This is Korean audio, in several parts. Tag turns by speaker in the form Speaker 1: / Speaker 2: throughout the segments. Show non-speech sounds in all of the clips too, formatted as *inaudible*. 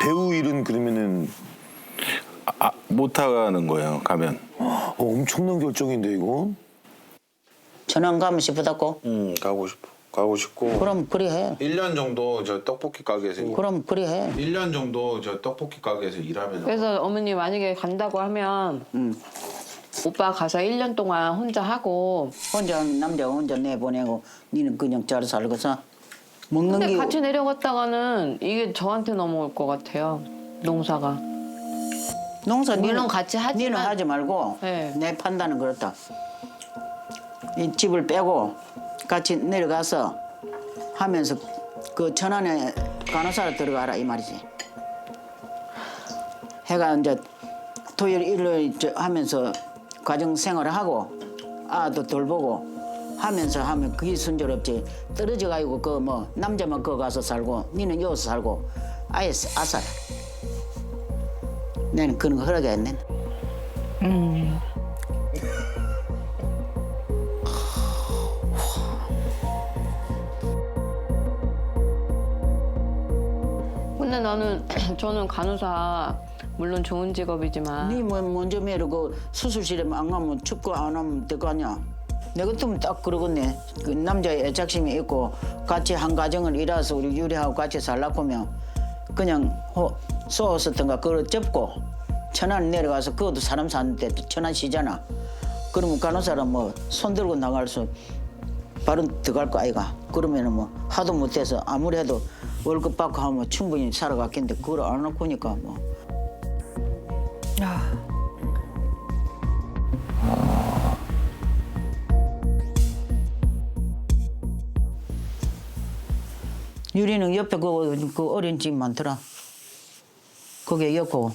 Speaker 1: 배우 일은 그러면은
Speaker 2: 아, 못 하는 거예요. 가면.
Speaker 1: 어, 엄청난 결정인데 이거.
Speaker 3: 전화 가면 싶다고?
Speaker 2: 음 가고 싶어. 가고 싶고.
Speaker 3: 그럼 그리 해.
Speaker 2: 1년 정도 저 떡볶이 가게에서
Speaker 3: 그럼 그리 해.
Speaker 2: 1년 정도 저 떡볶이 가게에서 일하면
Speaker 4: 그래서 어머니 만약에 간다고 하면 오빠 가서 1년 동안 혼자 하고
Speaker 3: 혼자 남자 혼자 내보내고 니는 그냥 잘 살고서 먹는
Speaker 4: 근데
Speaker 3: 게
Speaker 4: 같이 내려갔다가는 이게 저한테 넘어올 것 같아요. 농사가.
Speaker 3: 농사 니는
Speaker 4: 같이 하지만-
Speaker 3: 니는 하지 말고
Speaker 4: 네.
Speaker 3: 내 판단은 그렇다. 이 집을 빼고 같이 내려가서 하면서 그 천안에 간호사로 들어가라 이 말이지. 해가 이제 토요일 일요일 저 하면서 가정 생활을 하고 아도 돌보고 하면서 하면 그게 순조롭지 떨어져 가지고 그 뭐 남자만 거 가서 살고 니는 여기서 살고 아예 아살. 나는 그런 거 허락이 안 돼.
Speaker 4: 근데 나는 *clears throat* 저는 간호사 물론 좋은 직업이지만
Speaker 3: 니뭐 먼저 메르고 수술실에 안 가면 춥고 안 하면 될 거 아니야. 내 같으면 딱 그러겠네. 그 남자의 애착심이 있고 같이 한 가정을 일해서 우리 유리하고 같이 살라고 하면 그냥 호, 쏘았었던가 그걸 접고 천안 내려가서 그것도 사람 사는데 천안 시잖아. 그러면 간호사는 뭐 손 들고 나갈 수 바로 들어갈 거 아이가. 그러면은 뭐 하도 못해서 아무리 해도 월급 받고 하면 충분히 살아갔겠는데 그걸 안 하고 니까 뭐. 유리는 옆에 그, 그 어린 집 많더라. 거기에 엮고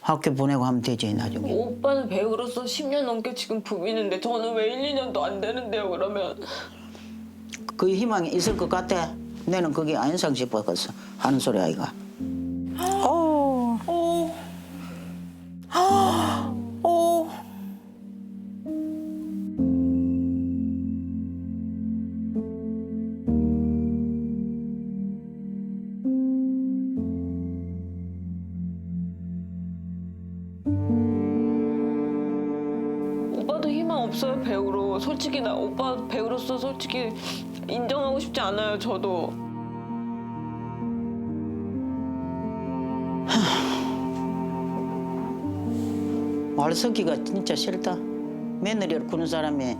Speaker 3: 학교 보내고 하면 되지 나중에.
Speaker 4: 오빠는 배우로서 10년 넘게 지금 부비는데 저는 왜 1, 2년도 안 되는데요 그러면
Speaker 3: 그 희망이 있을 것 같아. 내는 그게 아니상 싶어서 하는 소리 아이가.
Speaker 4: 오빠도 희망 없어요 배우로. 솔직히 나 오빠 배우로서 솔직히 인정하고 싶지 않아요 저도. *sighs*
Speaker 3: 말 섞기가 진짜 싫다. 며느리를 구는 사람이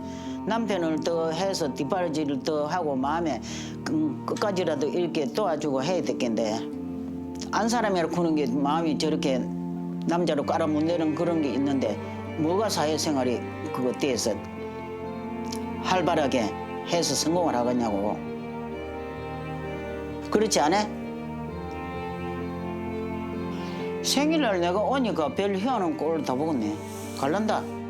Speaker 3: 남편을 더 해서 뒷바라지를 더 하고 마음에 그- 끝까지라도 이렇게 도와주고 해야 됐겠는데. 안 사람이라 구는 게 마음이 저렇게 남자로 깔아뭉내는 그런 게 있는데 뭐가 사회생활이 그거 떼서 활발하게 해서 성공을 하겠냐고. 그렇지 않아? 생일날 내가 오니까 별 희한한 꼴을 다 보겠네. 갈란다